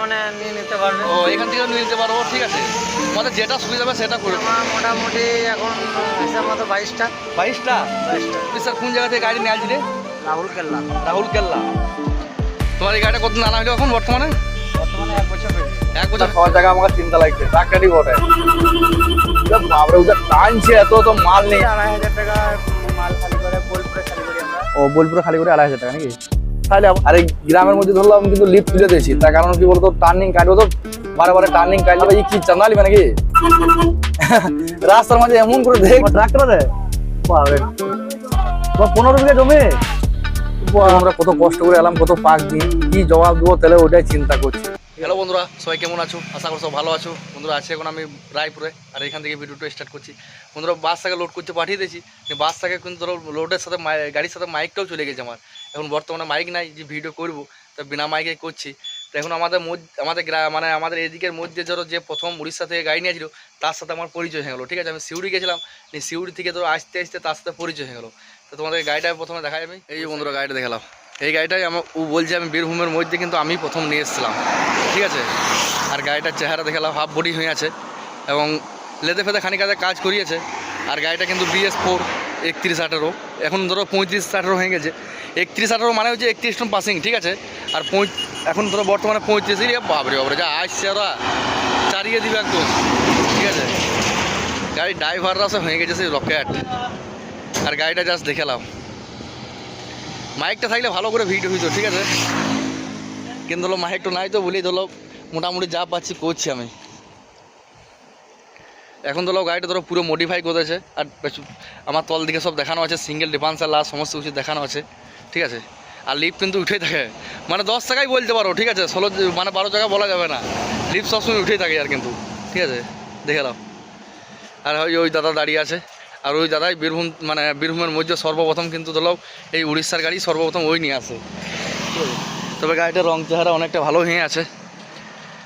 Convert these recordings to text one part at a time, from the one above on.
মানে নিয়ে নিতে পারবে। ও এখান থেকে নিয়ে নিতে পারব ঠিক আছে। আমাদের যেটা সুবিধা হবে সেটা করব আমার মোটামুটি এখন হিসাব মতো বাইশটা। বাইশটা? বাইশটা। স্যার কোন জায়গা থেকে গাড়ি নিয়ে আসলি রাহুল কেল্লা। রাহুল কেল্লা। তোমার এই গাড়িটা কতদিন আনা হলো এখন বর্তমানে? বর্তমানে এক বছর এক বছর? খাওয়ার জায়গা আমাকে চিন্তা লাগছে চাকরি বটে। বাবরে ওটা টানছে এত তো মাল নেই। আড়াই হাজার টাকা মাল খালি করে বোলপুরে খালি করি আমরা। ও বোলপুরে খালি করে আড়াই হাজার টাকা নাকি? তাহলে আবার- আর গ্রামের মধ্যে ধরলাম কিন্তু লিফট তুলে দিয়েছি। তার কারণ কি বলতো? টার্নিং কাটবো তো বারে বারে টার্নিং কাটলে ভাই কি চান্দালি মানে কি? রাস্তার মাঝে এমন করে দেখ। ট্রাক্টর রে পনেরো বিঘা জমি? আমরা কত কষ্ট করে এলাম কত পাক দিই কি জবাব দেবো তাহলে ওটাই চিন্তা করছি। হ্যালো বন্ধুরা সবাই কেমন আছো? আশা করি সব ভালো আছো। বন্ধুরা আছি এখন আমি রায়পুরে আর এখান থেকে ভিডিওটা স্টার্ট করছি। বন্ধুরা বাস থেকে লোড করতে পাঠিয়ে দিয়েছি। বাস থেকে কিন্তু ধরো লোডের সাথে গাড়ির সাথে মাইকটাও চলে গেছে আমার। এখন বর্তমানে মাইক নাই, যে ভিডিও করব, তা বিনা মাইকে করছি। তো এখন আমাদের আমাদের মানে আমাদের এদিকের মধ্যে ধরো যে প্রথম উড়িষ্যা থেকে গাড়ি নিয়েছিল তার সাথে আমার পরিচয় হয়ে গেলো, ঠিক আছে? আমি সিউড়ি গেছিলাম সিউড়ি থেকে ধরো আসতে আসতে তার সাথে পরিচয় হয়ে গেলো। তো তোমাদের গাড়িটা প্রথমে দেখাই আমি এই বন্ধুরা গাড়িটা দেখালাম। এই গাড়িটাই আমার ও বলছে আমি বীরভূমের মধ্যে কিন্তু আমি প্রথম নিয়ে এসেছিলাম, ঠিক আছে? আর গাড়িটার চেহারা দেখালাম হাফ বডি হয়ে আছে এবং লেদে ফেদে খানিক কাজে কাজ করিয়েছে। আর গাড়িটা কিন্তু বিএস ফোর একত্রিশ আঠেরো, এখন ধরো পঁয়ত্রিশ আঠেরো হয়ে গেছে। একত্রিশ আঠেরো মানে হচ্ছে একত্রিশ টন পাসিং ঠিক আছে? আর এখন ধরো বর্তমানে পঁয়ত্রিশ বাবরে বাবরে যা আসছে ওরা, চারিয়ে দিবে একদম ঠিক আছে? গাড়ির ড্রাইভাররা সব হয়ে গেছে সেই রকেট। আর গাড়িটা জাস্ট দেখালাম মাইকটা থাকলে ভালো করে ভিডিও হইতো ঠিক আছে? কিন্তু হলো মাইকটা নাই তো বলেই ধরো মোটামুটি যা পাচ্ছি করছি আমি। এখন ধরো গাড়িটা ধরো পুরো মডিফাই করেছে, আর আমার তল দিকে সব দেখানো আছে সিঙ্গেল ডিফান্সার লাস্ট সমস্ত কিছু দেখানো আছে। ঠিক আছে? আর লিফট কিন্তু উঠেই থাকে। মানে দশ টাকাই বলতে পারো ঠিক আছে? ষোলো মানে বারো টাকা বলা যাবে না। লিফট সবসময় উঠেই থাকে আর কিন্তু ঠিক আছে? দেখে নাও। আর ওই ওই দাদা দাঁড়িয়ে আছে। আর ওই দাদাই বীরভূম মানে বীরভূমের মধ্যে সর্বপ্রথম কিন্তু ধরো এই উড়িষ্যার গাড়ি সর্বপ্রথম ওই নিয়ে আসে। তবে গাড়িটার রং চেহারা অনেকটা ভালো হয়ে আছে।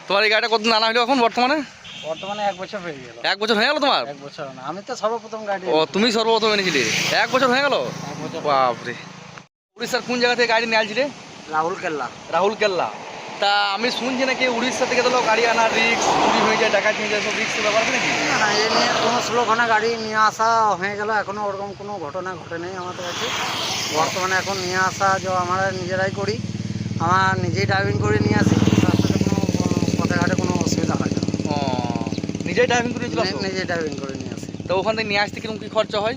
তোমার এই গাড়িটা কতদিন আনা হলো এখন বর্তমানে? বর্তমানে এক বছর হয়ে গেল। এক বছর হয়ে গেল তোমার? এক বছর না আমি তো সর্বপ্রথম গাড়ি ও তুমি সর্বপ্রথম এনেছিলে? এক বছর হয়ে গেল? বাপরে। উড়িষ্যার কোন জায়গা থেকে গাড়ি নিয়ে আসছিলে রাহুল কেল্লা। রাহুল কেল্লা। তা আমি শুনছি নাকি উড়িষ্যা থেকে ধরো গাড়ি আনা রিক্স চুরি হয়ে যায় ডাকাতি হয়ে যায় সব রিক্স ব্যাপার আছে নাকি? না এ নিয়ে কোনো স্লোখানা গাড়ি নিয়ে আসা হয়ে গেল এখনও ওরকম কোনো ঘটনা ঘটে নেই আমাদের কাছে। বর্তমানে এখন নিয়ে আসা যে আমরা নিজেরাই করি আমার নিজেই ড্রাইভিং করে নিয়ে আসি সাথে কোনো পথে কোনো অসুবিধা হয় না। ও নিজেই ড্রাইভিং নি- নিজেই ড্রাইভিং করে নিয়ে আসি। তো ওখান থেকে নিয়ে আসতে কীরকম কি খরচা হয়?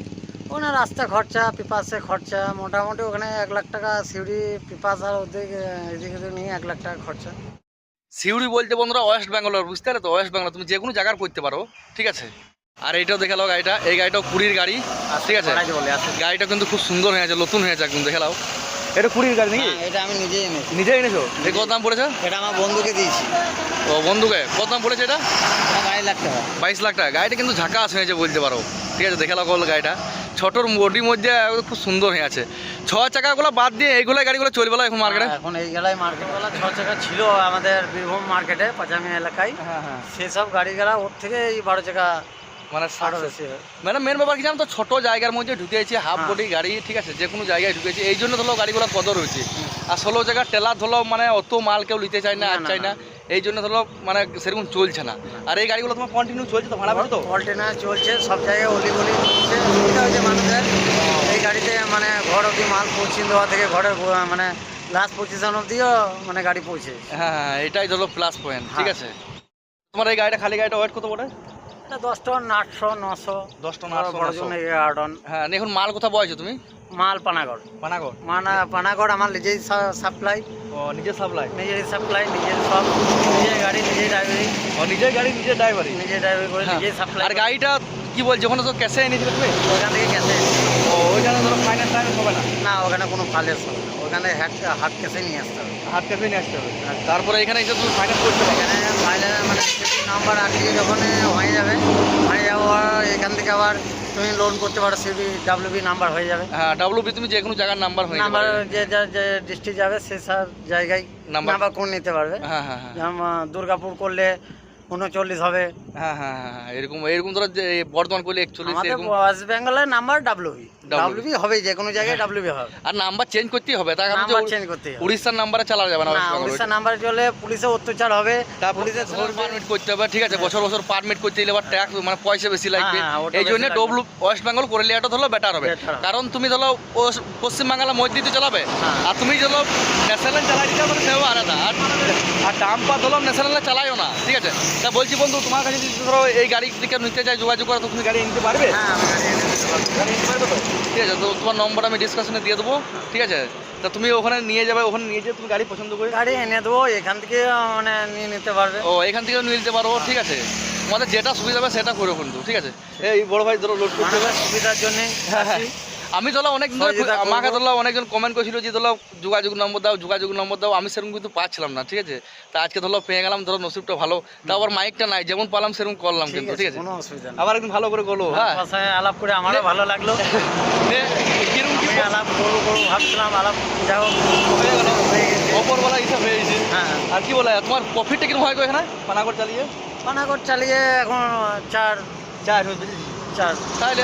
ওখানে রাস্তা খরচা পিপাসে খরচা মোটামুটি ওখানে এক লাখ টাকা সিউড়ি পিপাস আর ওদিকে এদিকে ওদিকে নিয়ে এক লাখ টাকা খরচা। সিউড়ি বলতে বন্ধুরা ওয়েস্ট বেঙ্গলের বুঝতে পারো তো ওয়েস্ট বেঙ্গল তুমি যে কোনো জায়গার করতে পারো ঠিক আছে? আর এইটাও দেখাল গাড়িটা এই গাড়িটাও কুড়ির গাড়ি ঠিক আছে? বলে আসে গাড়িটা কিন্তু খুব সুন্দর হয়ে আছে নতুন হয়ে আছে একদম দেখালাও এটা কুড়ির গাড়ি নাকি? হ্যাঁ, এটা আমি নিজেই এনেছি। নিজে এনেছো? এই কত দাম পড়েছে? এটা আমার বন্ধুকে দিয়েছি। ও বন্ধুকে কত দাম পড়েছে এটা? বাইশ লাখ টাকা। বাইশ লাখ টাকা। গাড়িটা কিন্তু ঝাঁকাস হয়েছে বলতে পারো। ঠিক আছে দেখে লাগল গাড়িটা। ছোটোর বডির মধ্যে খুব সুন্দর হয়ে আছে। ছ চাকাগুলো বাদ দিয়ে এইগুলো গাড়িগুলো চলবে না এখন মার্কেটে এখন এই গেলায় মার্কেটওয়ালা ছ চাকা ছিল আমাদের বীরভূম মার্কেটে পাঁচামি এলাকায়। হ্যাঁ হ্যাঁ। সেসব গাড়ি গেলা ওর থেকে এই বারো চাকা মানে। মানে মেন ব্যাপার কি জানো তো ছোট জায়গার মধ্যে ঢুকেছি হাফ হ্যাঁ। বডি গাড়ি ঠিক আছে যে কোনো জায়গায় ঢুকেছি এই জন্য ধরো গাড়িগুলো কদর হয়েছে। আর ষোলো জায়গা টেলার ধরো মানে অত মাল কেউ নিতে চায় না আর চায় না। না। এই জন্য ধরো মানে সেরকম চলছে না। আর এই গাড়িগুলো তোমার কন্টিনিউ চলছে তো ভাড়া তো? অল্টেনার চলছে সব জায়গায় অলি গলি চলছে সুবিধা হয়েছে মানুষের। এই গাড়িতে মানে ঘর অবধি মাল পৌঁছে দেওয়া থেকে ঘরে মানে লাস্ট পজিশন অবধিও মানে গাড়ি পৌঁছে। হ্যাঁ হ্যাঁ এটাই ধরো প্লাস পয়েন্ট ঠিক হ্যাঁ। আছে? তোমার এই গাড়িটা খালি গাড়িটা ওয়েট কত পড়ে? এটা দশ টন আটশো নশো দশ টন আটশো হ্যাঁ এখন মাল কোথায় বয়েছো তুমি? মাল পানাগড়? পানাগড় মানা পানাগড় আমার নিজেই সাপ্লাই ও নিজের সাপ্লাই নিজের সাপ্লাই নিজের সব নিজের গাড়ি নিজের ড্রাইভারি ও নিজের গাড়ি নিজের ড্রাইভারই নিজের ড্রাইভারি করে নিজের সাপ্লাই আর গাড়িটা কি বলছো ওখানে তো ক্যাশে এনেছিলে তুমি? ওখান থেকে ক্যাশে ও ওইখানে ধরো ফাইন্যান্স টাইম হবে না? না ওখানে কোনো ফালেস হবে না। ওখানে হাট হাট ক্যাশে নিয়ে আসতে হবে। হাত ক্যাশে নিয়ে আসতে হবে। তারপরে এখানে এসে তুমি ফাইন্যান্স করতে পারবে এখানে ফাইলে মানে নাম্বার আটকে যখন হয়ে যাবে হয়ে যাওয়ার এখান থেকে আবার তুমি লোন করতে পারো সিবি ডাব্লিউবি নাম্বার হয়ে যাবে। হ্যাঁ ডাব্লিউবি তুমি যে কোনো জায়গার নাম্বার হয়ে নাম্বার যে যে ডিস্ট্রিক্ট যাবে সে সব জায়গায় নাম্বার- কোন নিতে পারবে। হ্যাঁ হ্যাঁ হ্যাঁ। যেমন দুর্গাপুর করলে উনচল্লিশ হবে। হ্যাঁ হ্যাঁ হ্যাঁ হ্যাঁ, এরকম এরকম ধরো যে বর্ধমান করলে একচল্লিশ আমাদের এরকম ওয়েস্ট বেঙ্গলের নাম্বার ডাব্লিউবি ডাব্লিউবি হবে যে কোনো জায়গায় ডাব্লিউবি হবে। আর নাম্বার চেঞ্জ করতেই হবে তার কারণ নাম্বার চেঞ্জ করতে হবে। উড়িষ্যার নাম্বারে চালা যাবে না না ওয়েস্ট বেঙ্গল উড়িষ্যা নাম্বার চলে পুলিশে অত্যাচার হবে পুলিশে ধরবে। পারমিট করতে হবে ঠিক আছে বছর বছর পারমিট করতে গেলে আবার ট্যাক্স মানে পয়সা বেশি লাগবে। হ্যাঁ, এই জন্য ওয়েস্ট বেঙ্গল করে লিয়াটা ধরলে বেটার হবে। কারণ তুমি ধরো পশ্চিমবাংলা মসজিদ চালাবে হ্যাঁ। আর তুমি ধরো ন্যাশনাল চালাই দিতে পারো সেও আলাদা। আর ডাম্পার ধরো ন্যাশনালে চালাইও না ঠিক আছে? তা বলছি বন্ধু তোমার কাছে যদি ধরো এই গাড়ি দিকে নিতে চাই যোগাযোগ করে তো তুমি গাড়ি নিতে পারবে? হ্যাঁ গাড়ি নিতে পারবে। তো? ঠিক আছে তো তোমার নম্বর আমি ডিসকাশনে দিয়ে দেবো ঠিক আছে? তা তুমি ওখানে নিয়ে যাবে ওখানে নিয়ে যেয়ে তুমি গাড়ি পছন্দ করে গাড়ি এনে দেবো এখান থেকে মানে নিয়ে নিতে পারবে। ও এখান থেকেও নিয়ে নিতে পারব ঠিক আছে। তোমাদের যেটা সুবিধা হবে সেটা করো কিন্তু ঠিক আছে? এই বড় ভাই ধরো লোড করতে হবে। সুবিধার জন্যে হ্যাঁ, হ্যাঁ। আমি ধরো অনেক। আমাকে ধরো অনেকজন কমেন্ট করেছিল যে ধরো যোগাযোগ নম্বর দাও যোগাযোগ নম্বর দাও। আমি সেরকম কিন্তু পাচ্ছিলাম না ঠিক আছে? তা আজকে ধরো পেয়ে গেলাম ধরো নসিবটা ভালো। তা আবার মাইকটা নাই যেমন পালাম সেরকম করলাম কিন্তু ঠিক আছে? আবার একদিন ভালো করে করল হ্যাঁ। আলাপ করে আমারও ভালো লাগল। কি আলাপ করব করব ভাবছিলাম আলাপ হোক হয়ে গেল। গেছে। হিসাব হয়ে গেছে। হ্যাঁ। আর কি বলে তোমার প্রফিটটা কীরকম হয় গো এখানে? পানাগড় চালিয়ে? পানাগড় চালিয়ে এখন চার চার চার তাহলে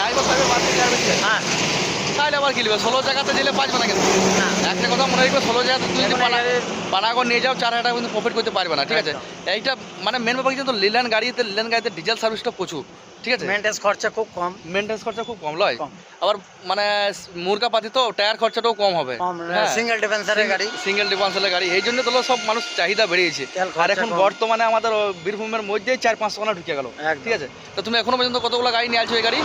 একবার তাহলে বাড়তে হ্যাঁ তাহলে আবার নেবে ষোলো জায়গাতে গেলে পাঁচবে না কিন্তু একটা কথা মনে রাখবে ষোলো জায়গাতে তুমি যদি পানাগড় নিয়ে যাও চার হাজার টাকা কিন্তু প্রফিট করতে পারবে না ঠিক আছে? এইটা মানে মেন ব্যাপার কিন্তু লিল্যান্ড গাড়িতে লিল্যান্ড গাড়িতে ডিজেল সার্ভিসটা প্রচুর ঠিক আছে? মেনটেন্স খরচা খুব কম। মেনটেন্স খরচা খুব কম লয়? আবার মানে মুরগা পাতি তো টায়ার খরচাটাও কম হবে। হ্যাঁ। সিঙ্গেল ডিফেন্সারের গাড়ি। সিঙ্গেল ডিফেন্সের গাড়ি। এই জন্য তো সব মানুষ চাহিদা বেড়েছে আর এখন বর্তমানে আমাদের বীরভূমের মধ্যেই চার পাঁচশো খানা ঢুকে গেল ঠিক আছে? তো তুমি এখনও পর্যন্ত কতগুলো গাড়ি নিয়ে আছো এই গাড়ি?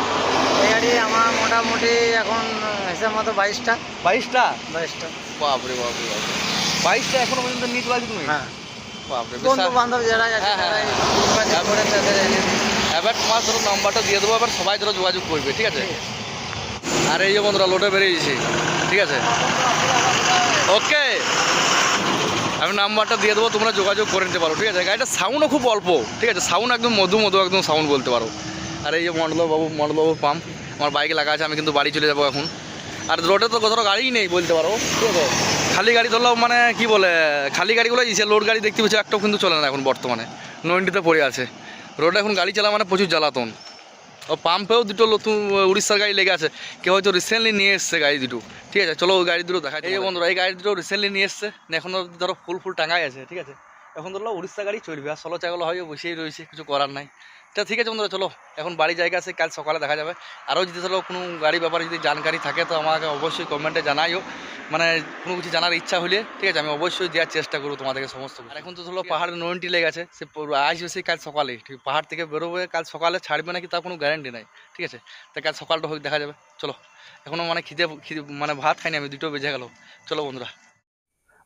আমার মোটামুটি এখন হিসাব মতো বাইশটা। বাইশটা? বাইশটা। বাপরে বাপরে বাপরে। বাইশটা এখনও পর্যন্ত তুমি? হ্যাঁ। বাপরে বন্ধু বান্ধব যারা আছে হ্যাঁ, হ্যাঁ। এবার তোমার ধরো নাম্বারটা দিয়ে দেবো এবার সবাই ধরো যোগাযোগ করবে ঠিক আছে? আর এই যে বন্ধুরা লোডে বেরিয়েছি ঠিক আছে? ওকে আমি নাম্বারটা দিয়ে দেবো তোমরা যোগাযোগ করে নিতে পারো ঠিক আছে? গাড়িটা সাউন্ডও খুব অল্প ঠিক আছে? সাউন্ড একদম মধু মধু একদম সাউন্ড বলতে পারো। আর এই যে মন্ডলবাবু মন্ডলবাবু পাম্প, আমার বাইকে লাগা আছে, আমি কিন্তু বাড়ি চলে যাব এখন। আর রোডে তো কোথাও গাড়িই নেই বলতে পারো খালি গাড়ি ধরলাম মানে কি বলে, খালি গাড়িগুলো ইসে লোড গাড়ি দেখতে পাচ্ছি, একটাও কিন্তু চলে না এখন বর্তমানে নইনটিতে পড়ে আছে। রোডে এখন গাড়ি চালা মানে প্রচুর জ্বালাতন। ও পাম্পেও দুটো নতুন, উড়িষ্যার গাড়ি লেগে আছে, কেউ হয়তো রিসেন্টলি নিয়ে এসছে গাড়ি দুটো, ঠিক আছে? চলো ওই গাড়ি দুটো দেখা এই বন্ধুরা, এই গাড়ি দুটো রিসেন্টলি নিয়ে এসছে, এখন ধরো ফুল ফুল টাঙাই আছে, ঠিক আছে? এখন ধরো উড়িষ্যা গাড়ি চলবে, আর ষোলো চাগুলো হয় বসেই রয়েছে, কিছু করার নাই। তা ঠিক আছে বন্ধুরা, চলো, এখন বাড়ি জায়গা আছে, কাল সকালে দেখা যাবে। আরও যদি ধরো কোনো গাড়ি ব্যাপারে যদি জানকারি থাকে, তো আমাকে অবশ্যই কমেন্টে জানাইও। মানে কোনো কিছু জানার ইচ্ছা হলে, ঠিক আছে, আমি অবশ্যই দেওয়ার চেষ্টা করব তোমাদেরকে সমস্ত। আর এখন তো ধরো পাহাড়ে নয়নটি লেগে আছে সে আসবে সেই কাল সকালে, ঠিক পাহাড় থেকে বেরোবে, কাল সকালে ছাড়বে নাকি তার কোনো গ্যারান্টি নাই, ঠিক আছে। তা কাল সকালটা হোক, দেখা যাবে, চলো। এখনও মানে খিদে মানে ভাত খাইনি আমি, দুটো বেজে গেল। চলো বন্ধুরা।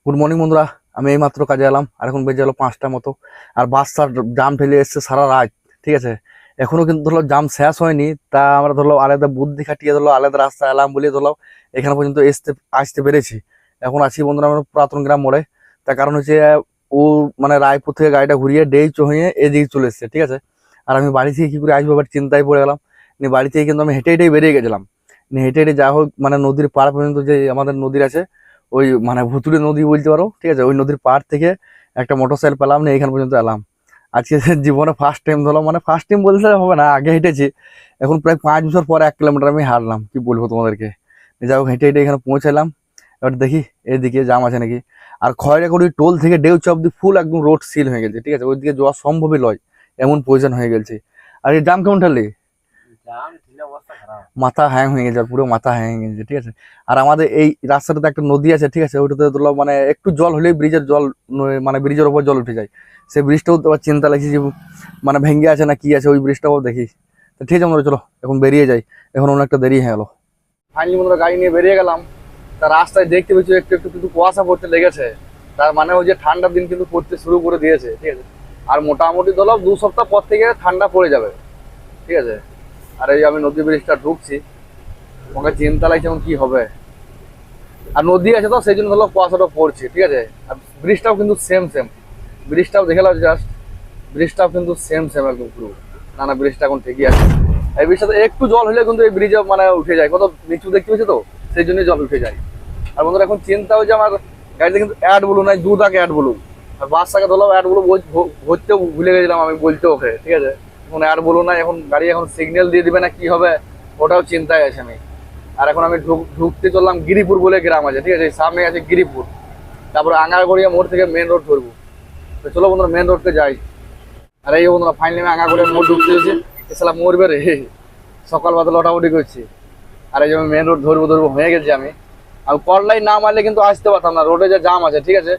গুড মর্নিং বন্ধুরা। আমি এইমাত্র কাজে এলাম, আর এখন বেজে গেলো পাঁচটা মতো। আর বাস বাসটার জাম ফেলে এসছে সারা রাত, ঠিক আছে? এখনও কিন্তু ধরো জাম শেষ হয়নি, তা আমরা ধরলো আলাদা বুদ্ধি খাটিয়ে ধরলো আলাদা রাস্তা এলাম বলে ধরলো এখানে পর্যন্ত আসতে আসতে পেরেছি। এখন আছি বন্ধুরা আমরা পুরাতন গ্রাম মোড়ে, তার কারণ হচ্ছে ও মানে রায়পুর থেকে গাড়িটা ঘুরিয়ে ডেইচ হয়ে এদিকে চলে এসছে, ঠিক আছে? আর আমি বাড়ি থেকে কী করে আসব এবার চিন্তায় পড়ে গেলাম। নিয়ে বাড়ি থেকে কিন্তু আমি হেঁটে হেঁটেই বেরিয়ে গেছিলাম। নিয়ে হেঁটে হেঁটে যা হোক মানে নদীর পাড় পর্যন্ত যে আমাদের নদীর আছে ওই মানে ভুতুড়ে নদী বলতে পারো, ঠিক আছে? ওই নদীর পাড় থেকে একটা মোটর সাইকেল পেলাম, নিয়ে এখান পর্যন্ত এলাম। আজকে জীবনে ফার্স্ট টাইম ধরলাম মানে ফার্স্ট টাইম বলতে হবে না, আগে হেঁটেছি। এখন প্রায় পাঁচ বছর পরে এক কিলোমিটার আমি হারলাম কি বলব তোমাদেরকে? যাই হোক, হেঁটে হেঁটে এখানে পৌঁছালাম। এবার দেখি, এদিকে জাম আছে নাকি? আর খয়রাকুড়ি টোল থেকে ডেউ ডেউচ অব্দি ফুল একদম রোড সিল হয়ে গেছে, ঠিক আছে? ওইদিকে যাওয়া সম্ভবই নয়, এমন পজিশন হয়ে গেছে। আর এই জাম কেমন ঠারলি মাথা হ্যাং হয়ে গেছে, পুরো মাথা হ্যাং হয়ে গেছে, ঠিক আছে? আর আমাদের এই রাস্তাটাতে একটা নদী আছে, ঠিক আছে? ওইটাতে ধরো মানে একটু জল হলেই ব্রিজের জল মানে ব্রিজের ওপর জল উঠে যায়। সেই ব্রিজটাও আবার চিন্তা লাগছে যে মানে ভেঙে আছে না কি আছে, ওই ব্রিজটাও দেখি। ঠিক আছে চলো, এখন বেরিয়ে যাই। এখন অনেকটা দেরি হয়ে গেলো। ফাইনালি বন্ধুরা, গাড়ি নিয়ে বেরিয়ে গেলাম। তা রাস্তায় দেখতে পেয়েছি, একটু একটু কিন্তু কুয়াশা পড়তে লেগেছে। তার মানে ওই যে ঠান্ডার দিন কিন্তু পড়তে শুরু করে দিয়েছে, ঠিক আছে? আর মোটামুটি ধরো দু সপ্তাহ পর থেকে ঠান্ডা পড়ে যাবে, ঠিক আছে? আর এই আমি নদী ব্রিজটা ঢুকছি আমাকে চিন্তা লাগছে এখন কি হবে? আর নদী আছে তো, সেই জন্য ধরো কুয়াশাটা পড়ছে, ঠিক আছে? আর ব্রিজটাও কিন্তু সেম সেম ব্রিজটাও দেখে নাও জাস্ট ব্রিজটাও কিন্তু সেম সেম একদম পুরো। না না ব্রিজটা এখন ঠিকই আছে। এই ব্রিজটাতে একটু জল হলে কিন্তু এই ব্রিজে মানে উঠে যায়। কত নিচু দেখতে পেয়েছ তো? সেই জন্যই জল উঠে যায়। আর বন্ধুরা, এখন চিন্তা হচ্ছে আমার গাড়িতে কিন্তু অ্যাড বলুন নাই দু অ্যাড বলুন। আর বাসটাকে ধরলাম অ্যাডগুলো ভরতে ভুলে গেছিলাম আমি বলতে ওকে ঠিক আছে? এখন আর বলো না, এখন গাড়ি এখন সিগন্যাল দিয়ে দিবে না, কি হবে? ওটাও চিন্তায় আছে আমি। আর এখন আমি ঢুক- ঢুকতে চললাম গিরিপুর বলে গ্রাম আছে, ঠিক আছে? সামনে আছে গিরিপুর। তারপরে আঙ্গারগড়িয়া মোড় থেকে মেন রোড ধরবো। তো চলো বন্ধুরা মেন রোডতে যাই। আর এই বন্ধুরা ফাইনালি আমি আঙ্গারগড়িয়া মোড় ঢুকতে হয়েছে এসলা মরবে রে সকাল বাদল ওটাউটি করছি। আর এই যে আমি মেন রোড ধরবো ধরবো, হয়ে গেছি আমি। আর কল লাইন না মারলে কিন্তু আসতে পারতাম না রোডে যে জাম আছে, ঠিক আছে?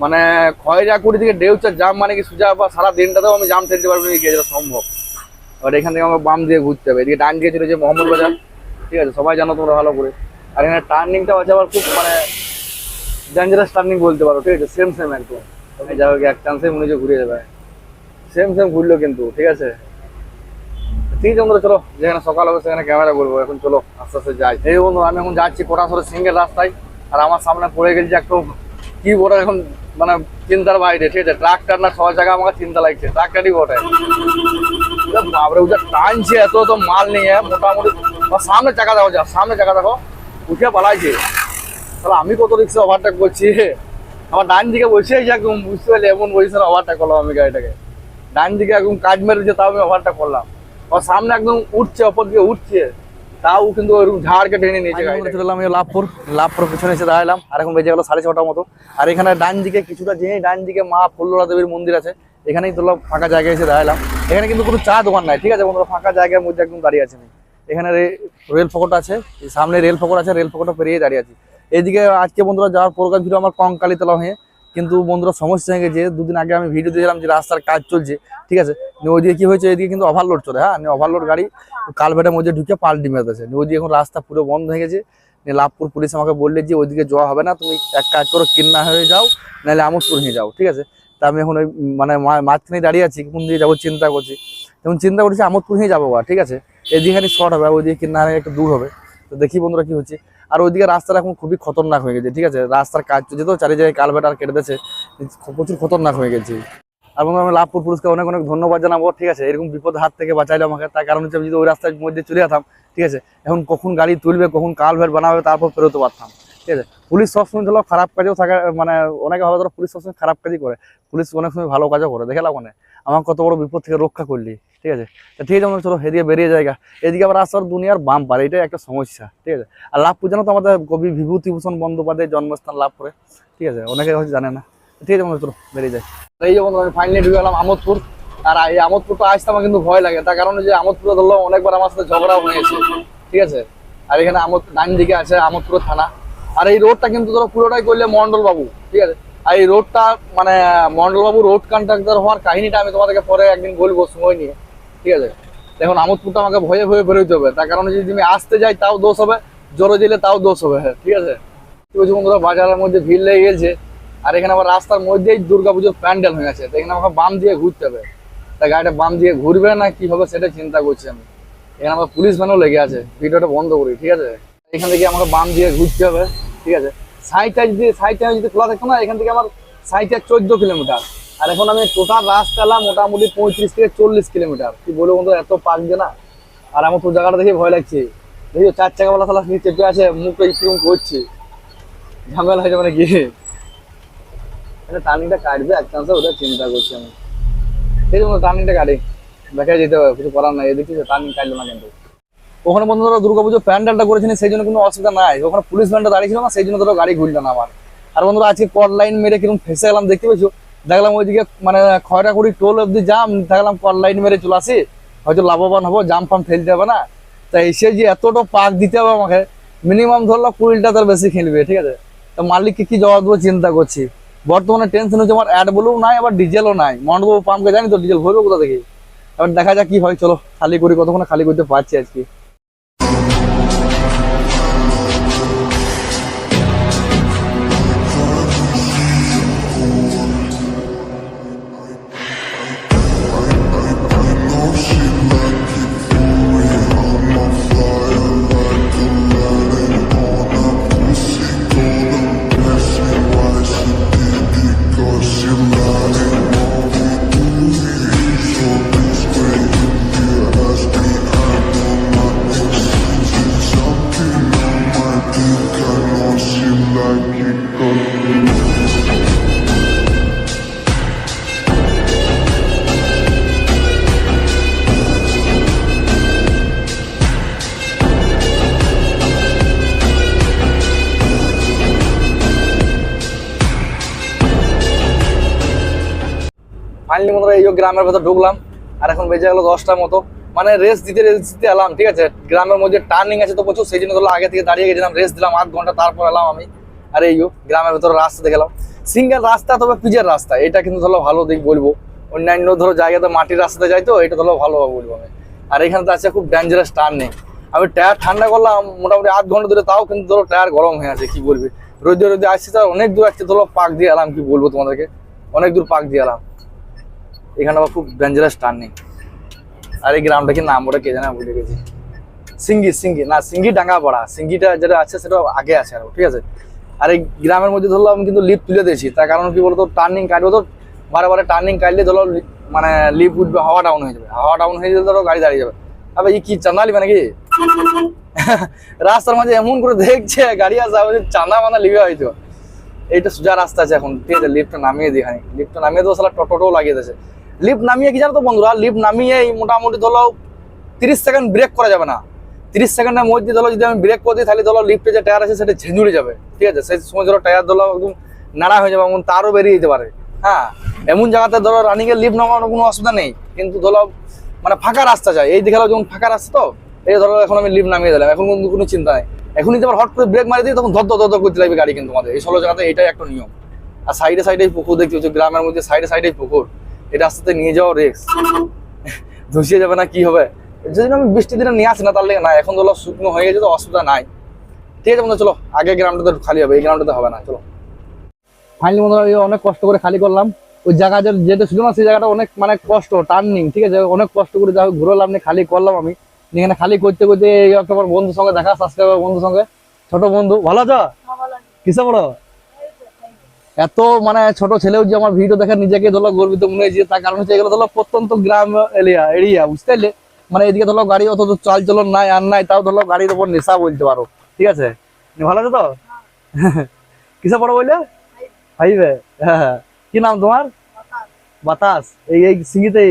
মানে খয়রাকুড়ি থেকে ডেউচার জাম মানে কি সুজা বা সারা দিনটাতেও আমি জাম ঠেলতে পারব না গিয়ে যেটা সম্ভব। এবার এখান থেকে আমাকে বাম দিয়ে ঘুরতে হবে, এদিকে ডান দিয়ে যে মোহাম্মদ বাজার। ঠিক আছে, সবাই জানো তোমরা ভালো করে। আর এখানে টার্নিংটা আছে, আবার খুব মানে ডেঞ্জারাস টার্নিং বলতে পারো, ঠিক আছে? সেম সেম একদম। যাই হোক, এক চান্সে মনে হচ্ছে ঘুরে যাবে। সেম সেম ঘুরলো কিন্তু, ঠিক আছে? ঠিক আছে বন্ধুরা, চলো, যেখানে সকাল হবে সেখানে ক্যামেরা করব, এখন চলো, আস্তে আস্তে যাই। এই বন্ধু, আমি এখন যাচ্ছি কোটাসরে সিঙ্গেল রাস্তায়, আর আমার সামনে পড়ে গেছে একটু কি বড় এখন মানে চিন্তার বাইরে, ঠিক আছে? ট্রাক্টার না সবার জায়গায় আমাকে চিন্তা লাগছে, ট্রাক্টারই বটে। বাবরে ওটা টানছে, এত তো মাল নিয়ে মোটামুটি সামনে চাকা দেখো, যা, সামনে চাকা দেখো, উঠে পালাইছে। তাহলে আমি কত রিক্সে ওভারটেক করছি? আমার ডান দিকে বসে আছে একদম, বুঝতে পারলে এমন পজিশনে ওভারটেক করলাম আমি গাড়িটাকে। ডান দিকে একদম কাজ মেরেছে, তাও আমি ওভারটেক করলাম। আমার সামনে একদম উঠছে, অপর দিকে উঠছে। তাও কিন্তু ওরকম ঝাড়কে টেনে নিয়েছে চলে এলাম লাভপুর। লাভপুর পিছনে এসে দাঁড়ালাম আর এখন বেজে গেলো সাড়ে ছটার মতো। আর এখানে ডান দিকে কিছুটা যেই ডান দিকে মা ফুল্লরা দেবীর মন্দির আছে এখানেই তোলা ফাঁকা জায়গায় এসে দাঁড়ালাম এখানে কিন্তু কোনো চা দোকান নাই ঠিক আছে বন্ধুরা? ফাঁকা জায়গার মধ্যে একদম দাঁড়িয়ে আছে আমি। এখানে রেল ফকট আছে সামনে রেল ফকট আছে রেল ফকটটা পেরিয়ে দাঁড়িয়ে আছি। এইদিকে আজকে বন্ধুরা যাওয়ার প্রোগ্রাম ছিল আমার কঙ্কালি তলা হয়ে। কিন্তু বন্ধুরা সমস্যা হয়ে গেছে দুদিন আগে আমি ভিডিও দিয়েছিলাম যে রাস্তার কাজ চলছে, ঠিক আছে? ওইদিকে কি হয়েছে এদিকে কিন্তু ওভারলোড চলে হ্যাঁ? ওভারলোড গাড়ি কালভেটের মধ্যে ঢুকে পাল্টি মেরেছে ওইদিকে এখন রাস্তা পুরো বন্ধ হয়ে গেছে। লাভপুর পুলিশ আমাকে বললে যে ওইদিকে যাওয়া হবে না, তুমি এক কাজ করো, কিন্না হয়ে যাও, নাহলে আমোদপুর হয়ে যাও, ঠিক আছে? তা আমি এখন ওই মানে মাঝখানে দাঁড়িয়ে আছি, কোন দিকে যাব চিন্তা করছি। এখন চিন্তা করছি আমোদপুর হয়ে যাব ঠিক আছে? এদিকে শর্ট হবে ওইদিকে কিন্না একটু দূর হবে। তো দেখি বন্ধুরা কি হচ্ছে। আর ওইদিকে রাস্তাটা এখন খুবই খতরনাক হয়ে গেছে, ঠিক আছে? রাস্তার কাজ চলছে তো চারি জায়গায় কালভেট আর কেটে দিয়েছে, প্রচুর খতরনাক হয়ে গেছে। আর বন্ধু, আমি লাভপুর পুলিশকে অনেক অনেক ধন্যবাদ জানাব, ঠিক আছে? এরকম বিপদ হাত থেকে বাঁচাইলো আমাকে, তার কারণ হচ্ছে আমি যদি ওই রাস্তার মধ্যে চলে যেতাম, ঠিক আছে? এখন কখন গাড়ি তুলবে, কখন কালভেট বানাবে, তারপর ফেরোতে পারতাম, ঠিক আছে? পুলিশ সবসময় ধরো খারাপ কাজেও থাকে মানে অনেকে ভাবে ধরো পুলিশ সবসময় খারাপ কাজই করে, পুলিশ অনেক সময় ভালো কাজও করে, দেখে নেই। আমার কত বড় বিপদ থেকে রক্ষা করলি, ঠিক আছে? তা ঠিক আছে চলো এদিকে বেরিয়ে জায়গা এদিকে আবার রাস্তার দুনিয়ার বাম পারে এটাই একটা সমস্যা, ঠিক আছে? আর লাভপুর জানো তো আমাদের কবি বিভূতিভূষণ বন্দ্যোপাধ্যায়ের জন্মস্থান লাভ করে, ঠিক আছে? অনেকে হয়তো জানে না। ঠিক আছে চলো বেরিয়ে যাই। এই যে বন্ধু আমি ফাইনালি ঢুকে গেলাম আমোদপুর। আর এই আমোদপুরটা আসতে আমার কিন্তু ভয় লাগে, তার কারণ যে আমোদপুরে ধরলো অনেকবার আমার সাথে ঝগড়া হয়েছে, ঠিক আছে? আর এখানে আমোদ ডান দিকে আছে আমোদপুর থানা। আর এই রোডটা কিন্তু ধরো পুরোটাই করলে মন্ডল বাবু ঠিক আছে? আর এই রোডটা মানে মন্ডল বাবু রোড কন্ট্রাক্টর হওয়ার কাহিনীটা আমি তোমাদেরকে পরে একদিন বলব, সময় নিয়ে। ঠিক আছে? এখন আমোদপুরটা আমাকে ভয়ে ভয়ে বেরোতে হবে। তার কারণে যদি আমি আসতে যাই, তাও দোষ হবে। জোরে দিলে তাও দোষ হবে। হ্যাঁ ঠিক আছে? কি বলছি বন্ধুরা? বাজারের মধ্যে ভিড় লেগে গেছে। আর এখানে আবার রাস্তার মধ্যেই দুর্গাপুজোর প্যান্ডেল হয়ে গেছে এখানে আমাকে বাম দিয়ে ঘুরতে হবে। তা গাড়িটা বাম দিয়ে ঘুরবে না কি হবে সেটা চিন্তা করছি আমি। এখানে আমার পুলিশ ভ্যানও লেগে আছে। ভিডিওটা বন্ধ করি, ঠিক আছে? এখান থেকে আমাকে বাম দিয়ে ঘুরতে হবে। ঠিক আছে? যদি যদি না, এখান থেকে কিলোমিটার। আর এখন আমি মোটামুটি পঁয়ত্রিশ থেকে চল্লিশ কিলোমিটার। বলব এত না। আর আমার জায়গাটা দেখে ভয় লাগছে। চার চাকাওয়ালা চেপে আছে মুখটা করছে। ঝামেলা হয়ে যাবে নাকি এটা টার্নিংটা কাটবে, এক চান্সে ওটা চিন্তা করছি আমি। সেই জন্য টার্নিংটা কাটি। দেখা যেতে হবে, কিছু করার নাই। এদিকে টার্নিং কাটলো না কিন্তু। ওখানে বন্ধু ধরো দুর্গাপুজো প্যান্ডেলটা করেছেন সেই জন্য কোনো অসুবিধা নাই। ওখানে পুলিশ ভ্যানটা দাঁড়িয়ে ছিল না, সেই জন্য ধরো গাড়ি ঘুরলো না আমার। আর বন্ধুরা, আজকে কট লাইন মেরে কীরকম ফেসে গেলাম, দেখতে পেয়েছ? দেখলাম ওইদিকে মানে খয়রাকুড়ি টোল অব্দি জাম দেখলাম কট লাইন মেরে চলে আসি। হয়তো লাভবান হব জাম ফাম ফেলতে হবে না। তাই এসে যে এতটা পাক দিতে হবে আমাকে মিনিমাম ধরলো কুড়িটা তার বেশি খেলবে, ঠিক আছে? তো মালিককে কি জবাব দেবো চিন্তা করছি। বর্তমানে টেনশন হচ্ছে আমার অ্যাড বলেও নাই, আবার ডিজেলও নাই। মন্ডবাবু পাম্পকে জানি তো ডিজেল ভরবে কোথা থেকে? এবার দেখা যাক কি হয়, চলো, খালি করি, কতক্ষণ খালি করতে পারছি আজকে। Thank you. ফাইনালি বন্ধুরা এই গ্রামের ভেতর ঢুকলাম, আর এখন বেজে গেলো দশটার মতো। মানে রেস্ট দিতে রেস্ট দিতে এলাম, ঠিক আছে? গ্রামের মধ্যে টার্নিং আছে তো প্রচুর, সেই জন্য ধরো আগে থেকে দাঁড়িয়ে গেছিলাম রেস্ট দিলাম আধ ঘণ্টা, তারপর এলাম আমি। আর এই গ্রামের ভেতরে রাস্তা দেখলাম সিঙ্গেল রাস্তা তবে পিচের রাস্তা, এটা কিন্তু ধরো ভালো দিক বলব। অন্যান্য ধরো জায়গাতে মাটির রাস্তাতে যাই তো, এটা ধরো ভালো বলব আমি। আর এখানে তো আছে খুব ডেঞ্জারাস টার্নিং আমি টায়ার ঠান্ডা করলাম, মোটামুটি আধ ঘণ্টা ধরে, তাও কিন্তু ধরো টায়ার গরম হয়ে আছে, কি বলবি? রোদে রোদে আসছে তো অনেক দূর আসছে, ধরো পাক দিয়ে এলাম, কি বলব তোমাদেরকে? অনেক দূর পাক দিয়ে এলাম। এখানে আবার খুব ডেঞ্জারাস টার্নিং আর এই গ্রামটা কি নাম ওটা কে জানে ভুলে গেছি। সিঙ্গি সিঙ্গি, না, সিঙ্গি ডাঙ্গা পড়া সিঙ্গিটা যেটা আছে সেটা আগে আছে আর, ঠিক আছে? আর এই গ্রামের মধ্যে ধরলো আমি কিন্তু লিফট তুলে দিয়েছি, তার কারণ কি বলতো টার্নিং কাটবো তো, বারে বারে টার্নিং কাটলে ধরো মানে লিফট উঠবে, হাওয়া ডাউন হয়ে যাবে। হাওয়া ডাউন হয়ে গেলে ধরো গাড়ি দাঁড়িয়ে যাবে। এই কি চান্দা লিবে নাকি? রাস্তার মাঝে এমন করে দেখছে, গাড়ি আসা চাঁদা মানা লিবে হয়তো। এইটা সোজা রাস্তা আছে এখন, ঠিক আছে লিফটটা নামিয়ে দিই লিফটটা নামিয়ে দেবো সালা টোটোটাও লাগিয়ে দিয়েছে। লিফট নামিয়ে কি জানো তো বন্ধুরা? লিফট নামিয়ে এই মোটামুটি ধরো তিরিশ সেকেন্ড ব্রেক করা যাবে না। তিরিশ সেকেন্ডের মধ্যে ধরো যদি আমি ব্রেক করে দিই, তাহলে ধরো লিফটে যে টায়ার আছে, সেটা ঝেঁঝুড়ে যাবে। ঠিক আছে? সেই সময় ধরো টায়ার ধরো একদম নাড়া হয়ে যাবে এমন তারও বেরিয়ে যেতে পারে। হ্যাঁ? এমন জায়গাতে ধরো রানিং এর লিফট নামানোর কোনো অসুবিধা নেই। কিন্তু ধরো মানে ফাঁকা রাস্তা চাই এই দেখাল যেমন ফাঁকা রাস্তা তো, এই ধরো এখন আমি লিফট নামিয়ে দিলাম। এখন কিন্তু কোনো চিন্তা নেই। এখনই তোমার হট করে ব্রেক মারি দিই, তখন ধর ধর করতে লাগবে গাড়ি কিন্তু আমাদের। এই ষোলো জায়গাতে এটাই একটা নিয়ম। আর সাইডে সাইডে পুকুর দেখতে হচ্ছে গ্রামের মধ্যে সাইডে সাইডে পুকুর। এই রাস্তাতে নিয়ে যাওয়া রিক্স। ধসিয়ে যাবে না কি হবে? যদি আমি বৃষ্টির দিনে নিয়ে আসি না তাহলে না এখন ধরো শুকনো হয়ে গেছে তো অসুবিধা নাই। ঠিক আছে বন্ধু চলো আগে গ্রামটাতে খালি হবে এই গ্রামটাতে হবে না চলো। ফাইনালি বন্ধুরা অনেক কষ্ট করে খালি করলাম। ওই জায়গা যেটা ছিল না সেই জায়গাটা অনেক মানে কষ্ট টার্নিং ঠিক আছে? অনেক কষ্ট করে যা ঘুরলাম নিয়ে খালি করলাম আমি। এখানে খালি করতে করতে আমার বন্ধুর সঙ্গে দেখা সাবস্ক্রাইবার বন্ধুর সঙ্গে। ছোট বন্ধু ভালো আছো? কিসে বড় এত মানে ছোট ছেলেও যে আমার ভিডিও দেখে নিজেকে ধরো গর্বিত মনে হয়েছে তার কারণ হচ্ছে এগুলো ধরো প্রত্যন্ত গ্রাম এরিয়া এরিয়া বুঝতে পারলে? মানে এদিকে ধরো গাড়ি অত চাল চলন নাই আর নাই তাও ধরো গাড়ির উপর নেশা বলতে পারো ঠিক আছে? ভালো আছে তো? কিসে পড়ো বললে? ফাইভে হ্যাঁ। কি নাম তোমার? বাতাস। এই এই সিঙ্গিতে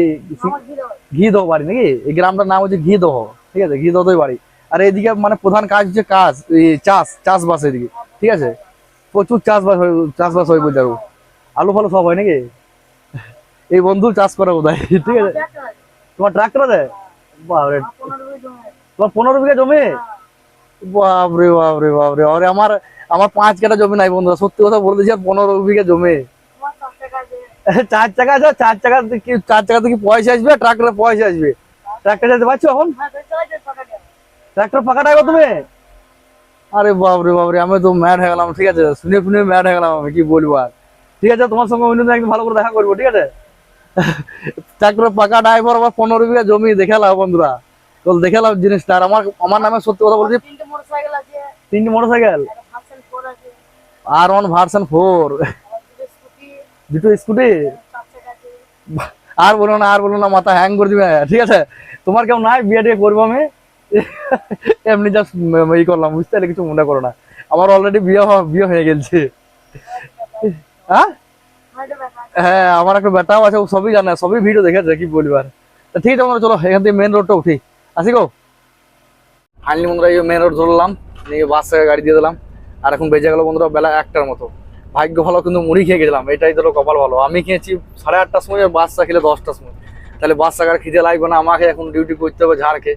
ঘি দহ বাড়ি নাকি? এই গ্রামটার নাম হচ্ছে ঘি দহ ঠিক আছে? ঘি দহই বাড়ি। আর এইদিকে মানে প্রধান কাজ হচ্ছে কাজ এই চাষ চাষবাস এদিকে ঠিক আছে? প্রচুর চাষবাস হয় চাষবাস হয় বলতে পারব আলু ফালু সব হয় নাকি? এই বন্ধু চাষ করে বোধ ঠিক আছে? তোমার ট্রাক্টর আছে? বাপরে তোমার পনেরো বিঘা জমি? বাপরে বাপরে বাপরে আরে আমার আমার পাঁচ কাটা জমি নাই বন্ধুরা সত্যি কথা বলে দিচ্ছি পনেরো বিঘা জমি। চার চাকা আছে চার চাকা কি চার চাকাতে কি পয়সা আসবে? ট্রাক্টরে পয়সা আসবে। ট্রাক্টর যেতে পারছ এখন? ট্রাক্টর ফাঁকা থাকো তুমি। আরে বাপরে বাপরে আমি তো ম্যাড হয়ে গেলাম ঠিক আছে? শুনে শুনে ম্যাড হয়ে গেলাম আমি কি বলব আর? ঠিক আছে তোমার সঙ্গে অন্যদিন একদিন ভালো করে দেখা করব ঠিক আছে? ট্রাক্টর পাকা ড্রাইভার আবার পনেরো বিঘা জমি দেখালাম বন্ধুরা। তো দেখালাম জিনিসটা। আর আমার আমার নামে সত্যি কথা বলছি তিনটে ফোর আছে। আর ওয়ান ভার্সন ফোর দুটো স্কুটি আর বলো না আর বলো না মাথা হ্যাং করে দিবে। ঠিক আছে? তোমার কেউ নাই? বিয়ে টিয়ে করব আমি? এমনি জাস্ট ই করলাম, বুঝতে পারলে কিছু মনে করো না। আমার অলরেডি বিয়ে বিয়ে হয়ে গেছে। হ্যাঁ? হ্যাঁ আমার একটা বেটাও আছে, ও সবই জানে, সবই ভিডিও দেখেছে, কি বলব আর। ঠিক আছে বন্ধুরা চলো, এখান থেকে মেন রোডটা উঠি। আসি গো? ফাইনালি বন্ধুরা, এই মেন রোড ধরলাম, নিয়ে বাস থেকে গাড়ি দিয়ে দিলাম। আর এখন বেজে গেল বন্ধুরা, বেলা একটার মতো। ভাগ্য ভালো, কিন্তু মুড়ি খেয়ে গেছিলাম, এটাই ধরো কপাল ভালো। আমি খেয়েছি সাড়ে আটটার সময় বাসটা খেলে দশটার সময়। তাহলে বাস চাকার খিদে লাগবে না, আমাকে এখন ডিউটি করতে হবে ঝাড়কে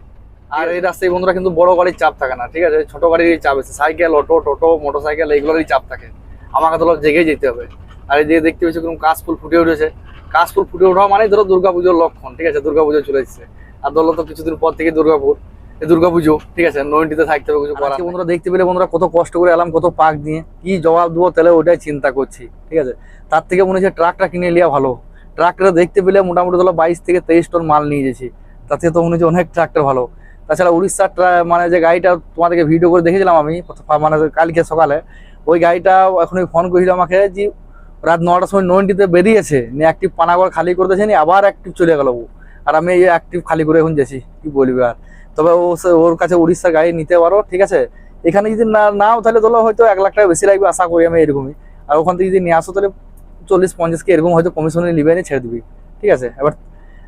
আর এই রাস্তায় বন্ধুরা কিন্তু বড় গাড়ির চাপ থাকে না ঠিক আছে? ছোট গাড়ির চাপ আছে cycle auto toto motor cycle এইগুলোরই চাপ থাকে। আমাকে ধরো জেগে যেতে হবে। আর এই যে দেখতে পেয়েছি কোনো কাশফুল ফুটে উঠেছে। কাশফুল ফুটে ওঠা মানে ধরো দুর্গাপুজোর লক্ষণ ঠিক আছে? দুর্গাপুজো চলে এসেছে। আর ধরো তো কিছুদিন পর থেকে দুর্গাপুর। এই দুর্গাপুজো ঠিক আছে? নয়নটিতে থাকতে হবে কিছু করার বন্ধুরা দেখতে পেলে বন্ধুরা কত কষ্ট করে এলাম কত পাক দিয়ে। কি জবাব দেবো তাহলে ওটাই চিন্তা করছি ঠিক আছে? তার থেকে মনে হচ্ছে ট্রাকটা কিনে নেওয়া ভালো। ট্রাকটা দেখতে পেলে মোটামুটি ধরো বাইশ থেকে তেইশ টন মাল নিয়ে গেছি। তার থেকে তো মনে হচ্ছে অনেক ট্রাক্টর ভালো। তাছাড়া উড়িষ্যার মানে যে গাড়িটা তোমাদেরকে ভিডিও করে দেখেছিলাম আমি মানে কালকে সকালে, ওই গাড়িটা এখনই ফোন করেছিল আমাকে যে রাত নটার সময় নয়নটিতে বেরিয়েছে, নিয়ে অ্যাক্টিভ পানাগড় খালি করে দিয়েছে, নিয়ে আবার অ্যাক্টিভ চলে গেল আর আমি এই অ্যাক্টিভ খালি করে এখন যাচ্ছি কি বলবি আর। তবে ও ওর কাছে উড়িষ্যার গাড়ি নিতে পারো, ঠিক আছে? এখানে যদি না নাও তাহলে ধরো হয়তো এক লাখ টাকা বেশি লাগবে, আশা করি আমি এরকমই। আর ওখান থেকে যদি নিয়ে আসো তাহলে চল্লিশ পঞ্চাশকে এরকম হয়তো কমিশনে নিবে ছেড়ে দিবি, ঠিক আছে? এবার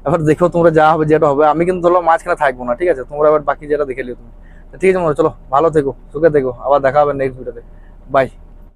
এবার দেখো তোমরা যা হবে, যেটা হবে, আমি কিন্তু ধরো মাঝখানে থাকব না, ঠিক আছে? তোমরা এবার বাকি যেটা দেখে লিও তুমি। ঠিক আছে মনে চলো, ভালো থেকো, সুখে থেকো, আবার দেখা হবে নেক্সট ভিডিওতে বাই